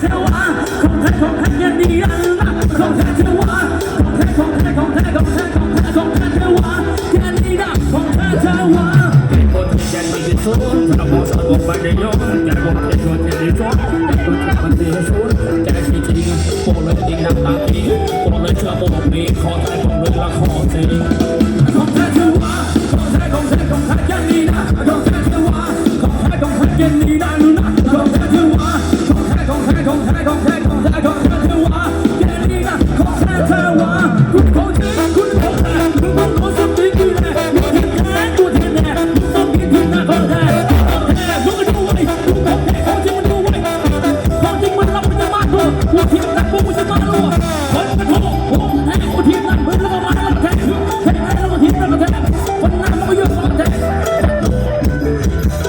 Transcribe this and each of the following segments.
เทวาของแท้ของแท้ยันดีอันละของแท้เทวาของแท้ของแท้ของแท้ของแท้ของแท้ของแท้เทวายันดีนะของแท้เทวาเป็นคนที่แกไม่ได้สูญเราบอกสอนบอกไปได้ยอมแกบอกให้ชวนให้ได้ชวนแกคนที่มันที่สูญแกที่จริงโปรเลยจริงน้ำตาปีโปรเลยเชื่อโมกมีขอใจผมเลยละขอจริง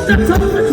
Thank you.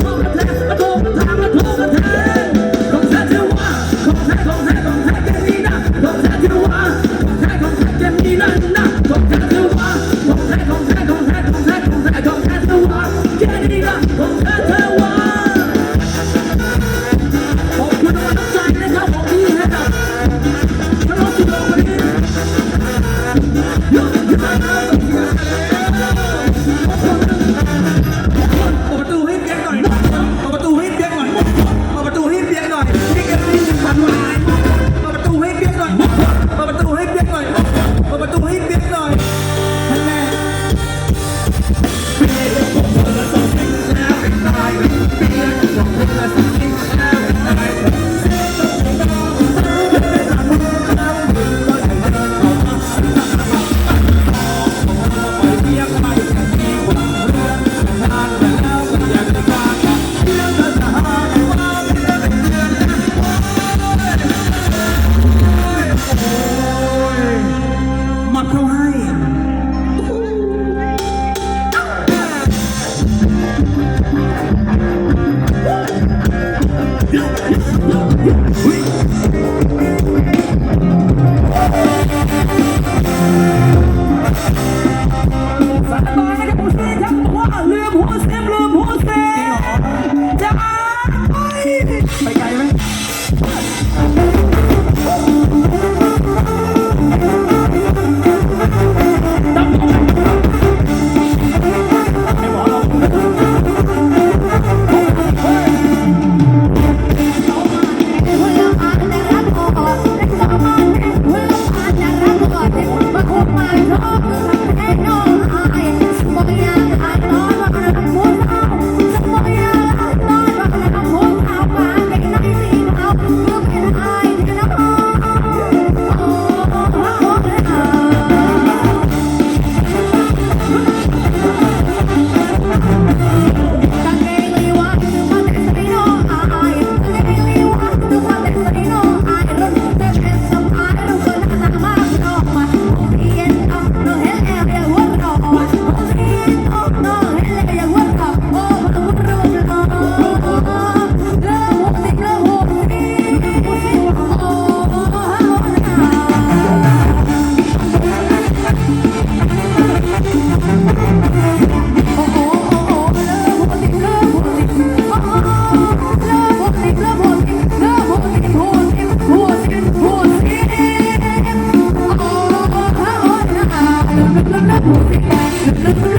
I'm no, no, no, no,